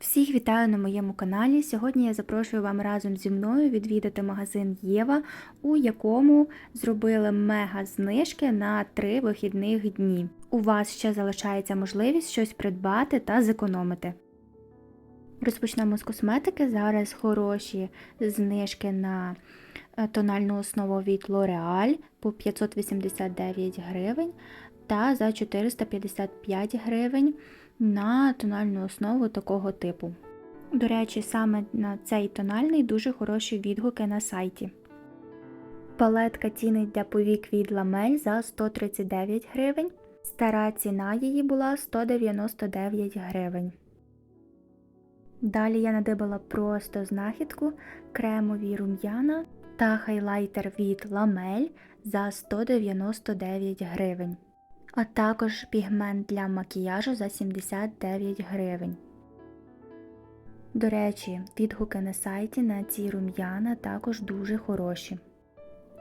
Всіх вітаю на моєму каналі. Сьогодні я запрошую вам разом зі мною відвідати магазин Єва, у якому зробили мега знижки на три вихідних дні. У вас ще залишається можливість щось придбати та зекономити. Розпочнемо з косметики. Зараз хороші знижки на е, тональну основу від L'Oreal по 589 гривень та за 455 гривень на тональну основу такого типу. До речі, саме на цей тональний дуже хороші відгуки на сайті. Палетка тіни для повік від Ламель за 139 гривень. Стара ціна її була 199 гривень. Далі я надибала просто знахідку кремові рум'яна та хайлайтер від Ламель за 199 гривень а також пігмент для макіяжу за 79 гривень. До речі, відгуки на сайті на ці рум'яна також дуже хороші.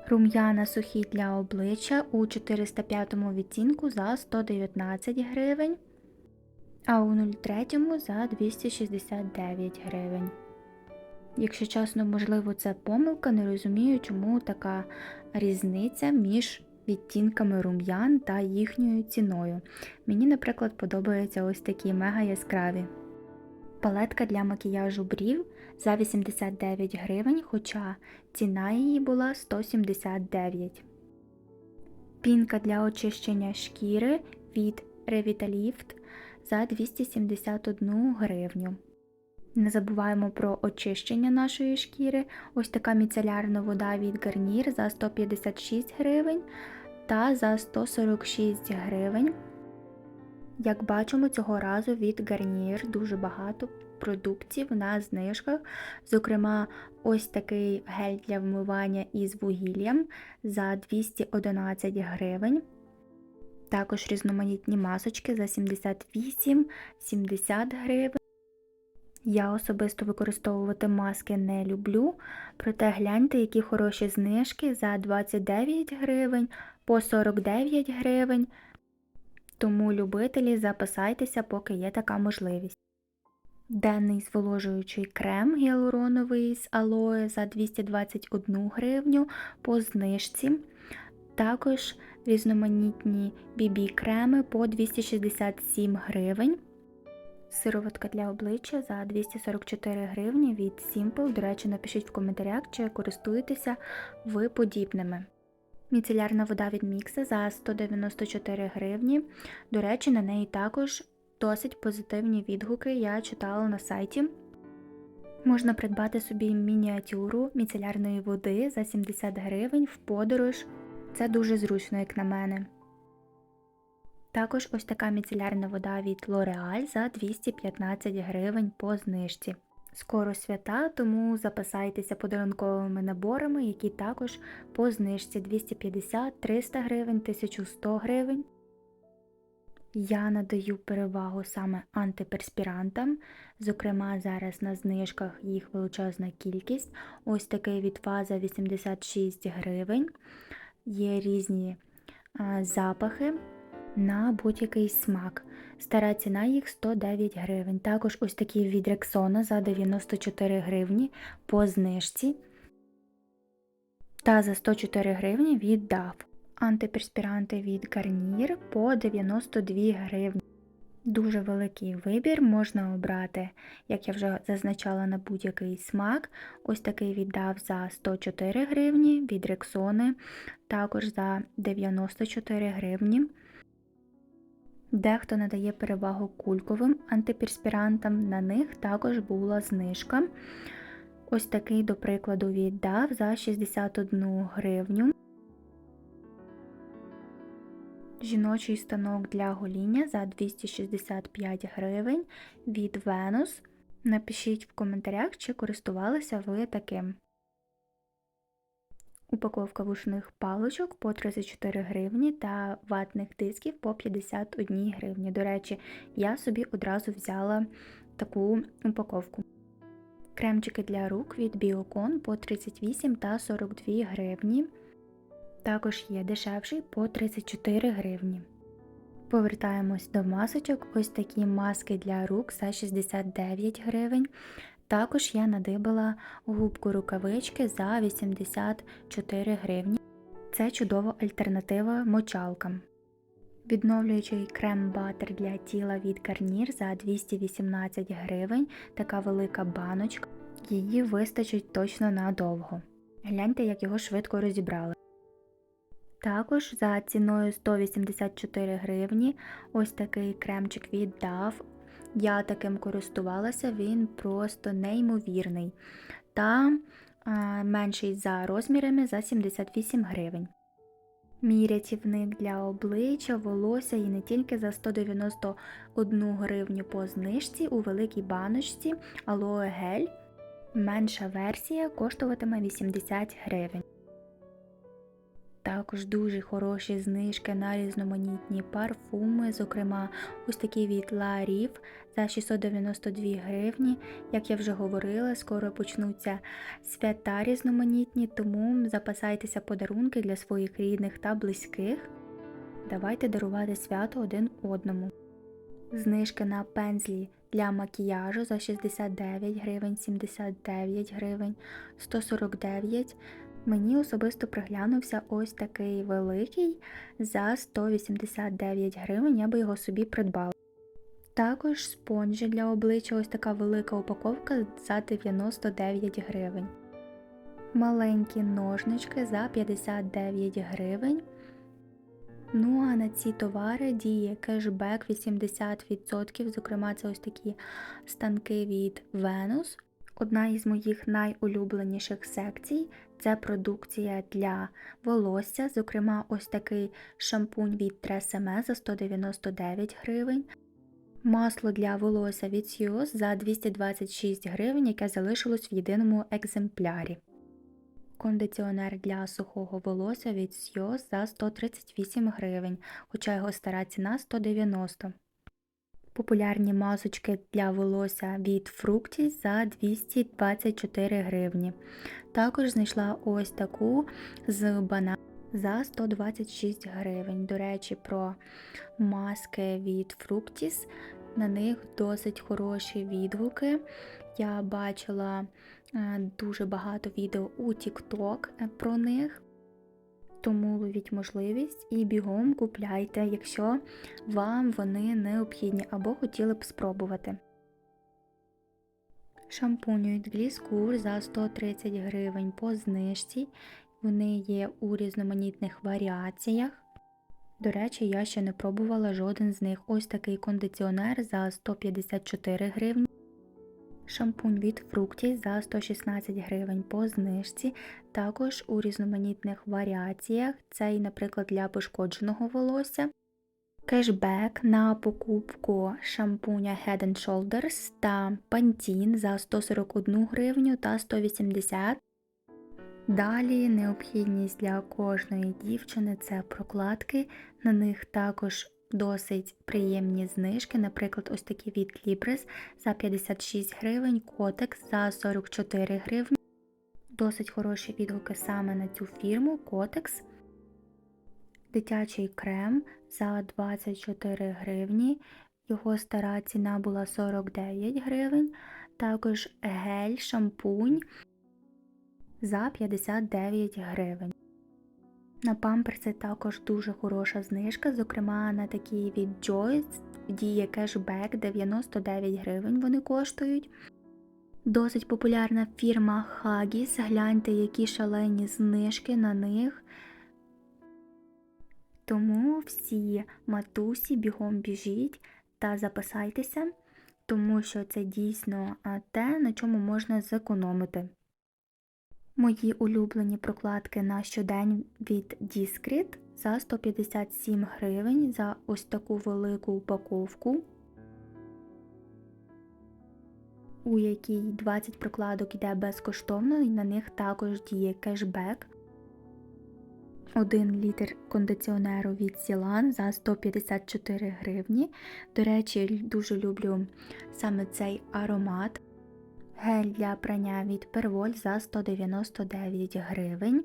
Рум'яна сухі для обличчя у 405 відтінку за 119 гривень, а у 03 за 269 гривень. Якщо чесно, можливо, це помилка, не розумію, чому така різниця між відтінками рум'ян та їхньою ціною. Мені, наприклад, подобаються ось такі мега яскраві. Палетка для макіяжу брів за 89 гривень, хоча ціна її була 179. Пінка для очищення шкіри від Revitalift за 271 гривню. Не забуваємо про очищення нашої шкіри. Ось така міцелярна вода від Garnier за 156 гривень та за 146 гривень. Як бачимо, цього разу від Garnier дуже багато продуктів на знижках. Зокрема, ось такий гель для вмивання із вугіллям за 211 гривень. Також різноманітні масочки за 78-70 гривень. Я особисто використовувати маски не люблю, проте гляньте, які хороші знижки за 29 гривень по 49 гривень. Тому любителі записайтеся, поки є така можливість. Денний зволожуючий крем гіалуроновий з алоє за 221 гривню по знижці. Також різноманітні BB-креми по 267 гривень. Сироватка для обличчя за 244 гривні від Simple. До речі, напишіть в коментарях, чи користуєтеся ви подібними. Міцелярна вода від Мікса за 194 гривні. До речі, на неї також досить позитивні відгуки я читала на сайті. Можна придбати собі мініатюру міцелярної води за 70 гривень в подорож. Це дуже зручно, як на мене. Також ось така міцелярна вода від L'Oreal за 215 гривень по знижці. Скоро свята, тому запасайтеся подарунковими наборами, які також по знижці 250-300 гривень, 1100 гривень. Я надаю перевагу саме антиперспірантам, зокрема, зараз на знижках їх величезна кількість. Ось такий від фаза 86 гривень. Є різні запахи на будь-який смак. Стара ціна їх 109 гривень. Також ось такі від Рексона за 94 гривні по знижці. Та за 104 гривні від DAF. Антиперспіранти від Garnier по 92 гривні. Дуже великий вибір можна обрати, як я вже зазначала на будь-який смак. Ось такий віддав за 104 гривні від Рексони, також за 94 гривні. Дехто надає перевагу кульковим антиперспірантам, на них також була знижка. Ось такий, до прикладу, віддав за 61 гривню. Жіночий станок для гоління за 265 гривень від Venus. Напишіть в коментарях, чи користувалися ви таким. Упаковка вушних паличок по 34 гривні та ватних дисків по 51 гривні. До речі, я собі одразу взяла таку упаковку. Кремчики для рук від Biocon по 38 та 42 гривні. Також є дешевший по 34 гривні. Повертаємось до масочок. Ось такі маски для рук за 69 гривень. Також я надибала губку рукавички за 84 гривні. Це чудова альтернатива мочалкам. Відновлюючий крем-батер для тіла від Garnier за 218 гривень. Така велика баночка. Її вистачить точно надовго. Гляньте, як його швидко розібрали. Також за ціною 184 гривні ось такий кремчик від DAV. Я таким користувалася, він просто неймовірний. Та а, менший за розмірами за 78 гривень. Мій рятівник для обличчя, волосся і не тільки за 191 гривню по знижці у великій баночці Aloe. Менша версія коштуватиме 80 гривень. Також дуже хороші знижки на різноманітні парфуми, зокрема, ось такий від La Rive за 692 гривні. Як я вже говорила, скоро почнуться свята різноманітні, тому запасайтеся подарунки для своїх рідних та близьких. Давайте дарувати свято один одному. Знижки на пензлі для макіяжу за 69 гривень, 79 гривень, 149 Мені особисто приглянувся ось такий великий за 189 гривень, я би його собі придбала. Також спонжі для обличчя ось така велика упаковка за 99 гривень. Маленькі ножнички за 59 гривень. Ну а на ці товари діє кешбек 80%, зокрема, це ось такі станки від Venus. Одна із моїх найулюбленіших секцій це продукція для волосся, зокрема, ось такий шампунь від Tresemme за 199 гривень. Масло для волосся від Sios за 226 гривень, яке залишилось в єдиному екземплярі. Кондиціонер для сухого волосся від Sios за 138 гривень, хоча його стара ціна 190 Популярні масочки для волосся від Fructis за 224 гривні. Також знайшла ось таку з бананом за 126 гривень. До речі, про маски від Fructis. На них досить хороші відгуки. Я бачила е, дуже багато відео у TikTok е, про них. Тому ловіть можливість і бігом купляйте, якщо вам вони необхідні або хотіли б спробувати. Шампунь від Гліскур за 130 гривень по знижці. Вони є у різноманітних варіаціях. До речі, я ще не пробувала жоден з них. Ось такий кондиціонер за 154 гривні. Шампунь від фрукті за 116 гривень по знижці, також у різноманітних варіаціях, цей, наприклад, для пошкодженого волосся. Кешбек на покупку шампуня Head Shoulders та Pantene за 141 гривню та 180 Далі необхідність для кожної дівчини це прокладки, на них також досить приємні знижки, наприклад, ось такі від Libris за 56 гривень, Котекс за 44 гривні. Досить хороші відгуки саме на цю фірму Котекс. Дитячий крем за 24 гривні. Його стара ціна була 49 гривень. Також гель, шампунь за 59 гривень. На памперси також дуже хороша знижка, зокрема на такі від Joyce діє кешбек 99 гривень вони коштують. Досить популярна фірма Haggis, гляньте, які шалені знижки на них. Тому всі матусі бігом біжіть та запасайтеся, тому що це дійсно те, на чому можна зекономити. Мої улюблені прокладки на щодень від Discreet за 157 гривень за ось таку велику упаковку, у якій 20 прокладок йде безкоштовно і на них також діє кешбек. 1 літр кондиціонеру від Сілан за 154 гривні. До речі, дуже люблю саме цей аромат. Гель для прання від Перволь за 199 гривень.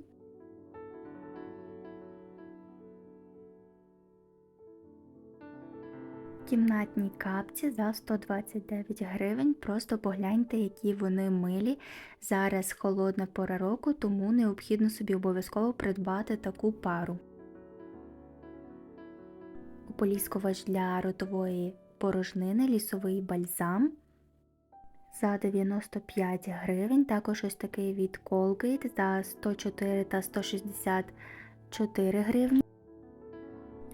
Кімнатні капці за 129 гривень. Просто погляньте, які вони милі. Зараз холодна пора року, тому необхідно собі обов'язково придбати таку пару. Ополіскувач для ротової порожнини, лісовий бальзам за 95 гривень. Також ось такий від Colgate за 104 та 164 гривні.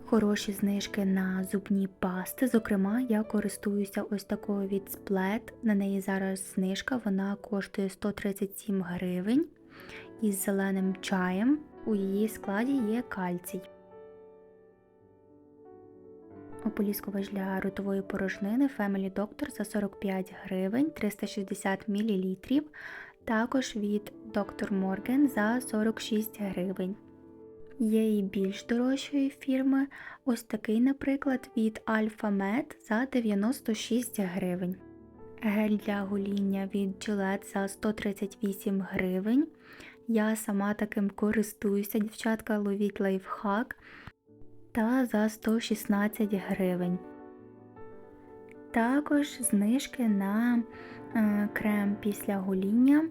Хороші знижки на зубні пасти. Зокрема, я користуюся ось такою від Splat. На неї зараз знижка, вона коштує 137 гривень із зеленим чаєм. У її складі є кальцій. Ополіскувач для ротової порожнини Family Doctor за 45 гривень 360 мл. Також від Dr. Morgan за 46 гривень. Є і більш дорожчої фірми. Ось такий, наприклад, від Alpha Med за 96 гривень. Гель для гоління від Gillette за 138 гривень. Я сама таким користуюся, дівчатка, ловіть лайфхак та за 116 гривень. Також знижки на е, крем після гоління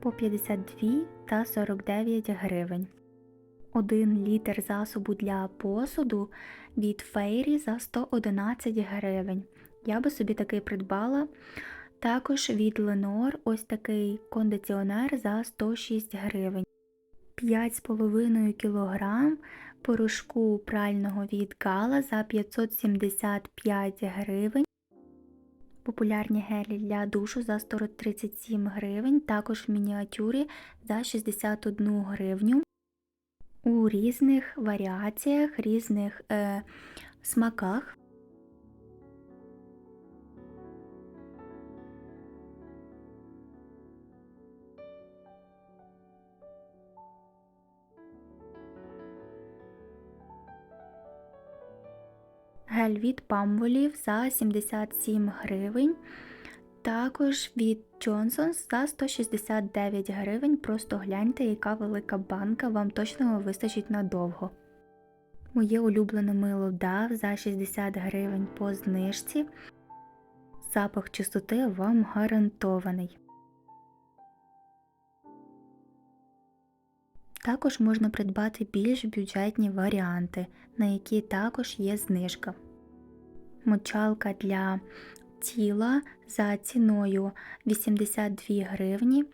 по 52 та 49 гривень. 1 літр засобу для посуду від Фейрі за 111 гривень. Я би собі такий придбала. Також від Lenor ось такий кондиціонер за 106 гривень. 5,5 кг порошку прального від Гала за 575 гривень. Популярні гелі для душу за 137 гривень, також в мініатюрі за 61 гривню. У різних варіаціях, різних е, смаках. Гель від Памволів за 77 гривень. Також від Johnson's за 169 гривень. Просто гляньте, яка велика банка, вам точно вистачить надовго. Моє улюблене мило DAV за 60 гривень по знижці. Запах чистоти вам гарантований. Також можна придбати більш бюджетні варіанти, на які також є знижка. Мочалка для тіла за ціною 82 гривні.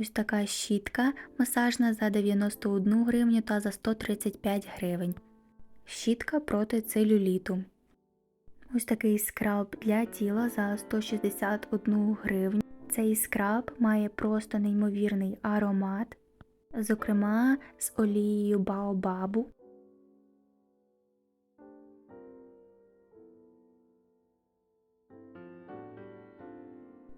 Ось така щітка масажна за 91 гривню та за 135 гривень. Щітка проти целюліту. Ось такий скраб для тіла за 161 гривню. Цей скраб має просто неймовірний аромат зокрема з олією Баобабу.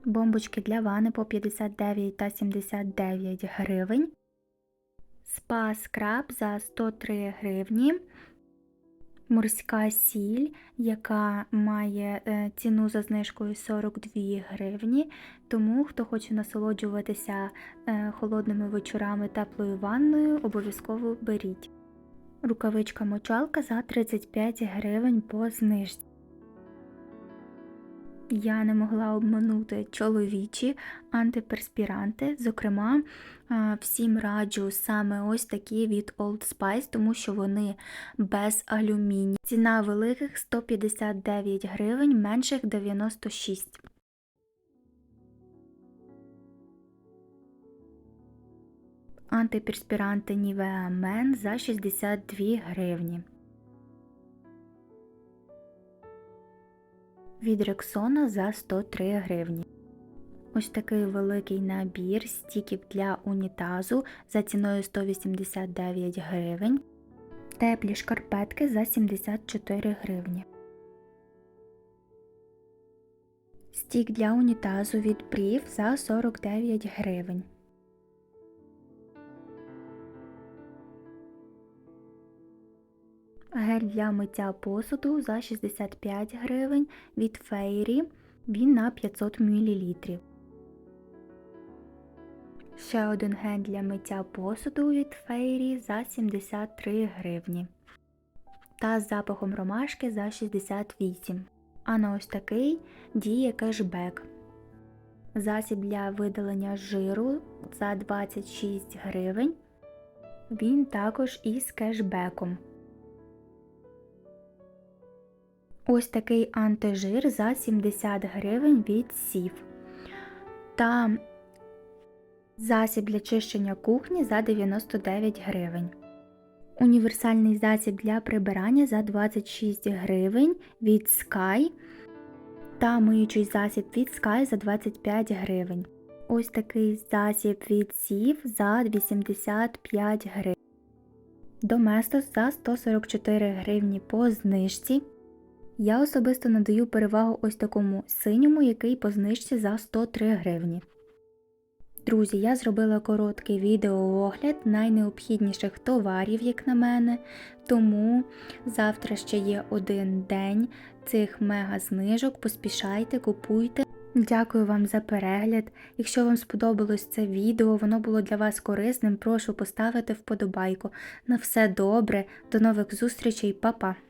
Бомбочки для вани по 59 та 79 гривень. Спа скраб за 103 гривні морська сіль, яка має е, ціну за знижкою 42 гривні. Тому, хто хоче насолоджуватися е, холодними вечорами теплою ванною, обов'язково беріть. Рукавичка мочалка за 35 гривень по знижці. Я не могла обманути чоловічі антиперспіранти. Зокрема, всім раджу саме ось такі від Old Spice, тому що вони без алюмінію. Ціна великих 159 гривень, менших 96. Антиперспіранти Nivea Men за 62 гривні. Від Рексона за 103 гривні. Ось такий великий набір стіків для унітазу за ціною 189 гривень. Теплі шкарпетки за 74 гривні. Стік для унітазу від Брів за 49 гривень. Гель для миття посуду за 65 гривень від фейрі, він на 500 мл. Ще один гель для миття посуду від фейрі за 73 гривні. та з запахом ромашки за 68. А на ось такий діє кешбек. Засіб для видалення жиру за 26 гривень. Він також із кешбеком. Ось такий антижир за 70 гривень від сів. Та засіб для чищення кухні за 99 гривень. Універсальний засіб для прибирання за 26 гривень від Sky та миючий засіб від Sky за 25 гривень. Ось такий засіб від Сів за 85 гривень. Доместос за 144 гривні по знижці. Я особисто надаю перевагу ось такому синьому, який по знижці за 103 гривні. Друзі, я зробила короткий відеоогляд найнеобхідніших товарів, як на мене, тому завтра ще є один день цих мега знижок. Поспішайте, купуйте. Дякую вам за перегляд. Якщо вам сподобалось це відео, воно було для вас корисним, прошу поставити вподобайку. На все добре, до нових зустрічей, па-па!